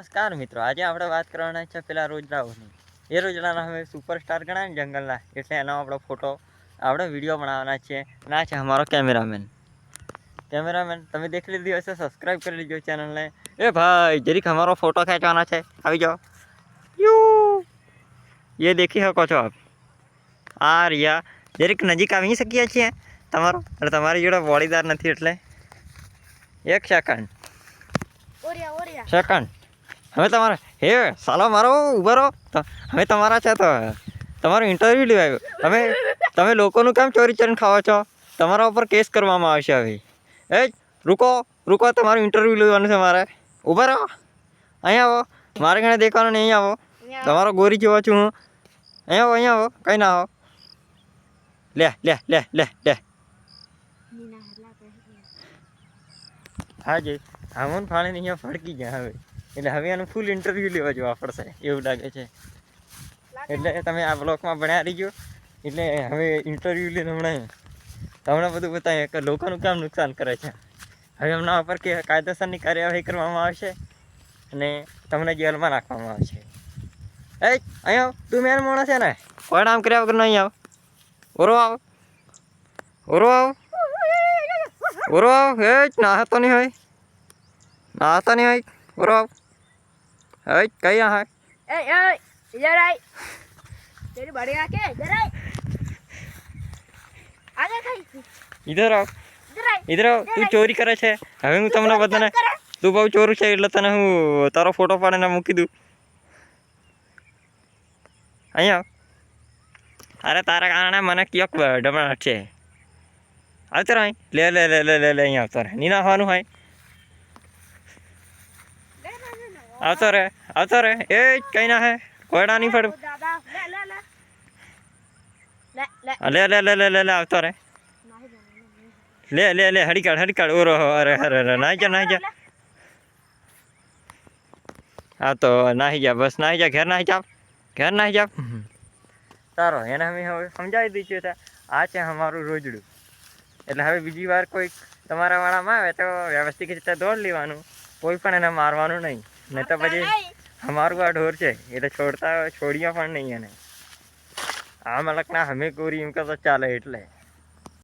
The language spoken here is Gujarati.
નમસ્કાર મિત્રો આજે આપણે વાત કરવાના છે પેલા રોજડાઓની એ રોજડાના હવે સુપરસ્ટાર ગણાય ને જંગલના એટલે એનો આપણો ફોટો આપણે વીડિયો બનાવવાના છે. ના છે અમારો કેમેરામેન કેમેરામેન તમે દેખી લીધી હશે સબસ્ક્રાઈબ કરી લીધો ચેનલને એ ભાઈ જરીક અમારો ફોટો ખેંચવાનો છે. આવી જાઓ. યુ! એ દેખી શકો છો આપ. આ રિયા જરીક નજીક આવી શકીએ છીએ તમારો. એટલે તમારી જોડે બોડીદાર નથી એટલે. એક સેકન્ડ સેકન્ડ હવે તમારા હે સાલો મારો ઊભા રહો. તો તમારા છે તો તમારું ઇન્ટરવ્યૂ લેવાયું તમે તમે લોકોનું કેમ ચોરી ચોરીને ખાવો છો? તમારા ઉપર કેસ કરવામાં આવશે હવે. એ રૂકો રૂકો તમારું ઇન્ટરવ્યૂ લેવાનું છે મારે. ઊભા રહો. અહીંયા આવો. મારે ઘણે દેખાવાનું નહીં આવો. તમારો ગોરી જેવો છું હું. અહીંયા આવો અહીંયા આવો. કંઈ ના આવો. લે લે લે લે લે. હા જી આમોન ફાળીને અહીંયા ફડકી ગયા હવે. એટલે હવે એનું ફૂલ ઇન્ટરવ્યૂ લેવા જવા પડશે, એવું લાગે છે. એટલે તમે આ બ્લોકમાં ભણ્યા રહીજો એટલે હવે ઇન્ટરવ્યૂ લઈને હમણાં તમને બધું બતાવીએ કે લોકોનું કામ નુકસાન કરે છે. હવે એમના ઉપર કે કાયદેસરની કાર્યવાહી કરવામાં આવશે અને તમને જેલમાં નાખવામાં આવશે. એ અહીંયા તું મેન માણસ છે ને. કોઈ આમ કર્યા વગર નહીં આવ. ઓરો આવ. ઓરો આવ. ઓરો આવ. જ નાહતો નહીં હોય. નાહતો નહીં હોય. ઓરો આવ. એ જ કઈ આ એ એ ઇધર આય તેરી બઢિયા કે ઇધર આય આગે કઈ ઇધર આવ. ઇધર આવ ઇધર આવ. તું ચોરી કરે છે. હવે હું તમને બધાને તું બહુ ચોરું છે એટલે તને હું તારો ફોટો પાડીને મૂકી દઉં. અહીંયા. અરે તારા કારણે મને ક્યાંક ડમણ છે. આવતો રહે લે લે લે લે લે લે અહીંયા આવતો રહે. નીના હોવાનું હોય. આવતો રે આવતો રે એ કઈ ના હે કોયડા નહીં પડે લે લે લે લે લે લે આવતો રે લે લે લે હડી કાઢ ઓરો અરે અરે અરે, નાહી જા નાહી જા. હા તો નાહી જા, બસ નાહી જા, ઘેર નાહી જા, ઘેર નાહી જા. સારો એને અમે હવે સમજાવી દીધું છે, આ છે અમારું રોજડું. એટલે હવે બીજી વાર કોઈ તમારા વાળામાં આવે તો વ્યવસ્થિત રીતે દોડ લેવાનું, કોઈ પણ એને મારવાનું નહીં. નહીં તો પછી અમારું આ ઢોર છે. એટલે છોડતા છોડ્યા પણ નહીં એને. આ મલકના અમે કોરી એમ કહો ચાલે એટલે.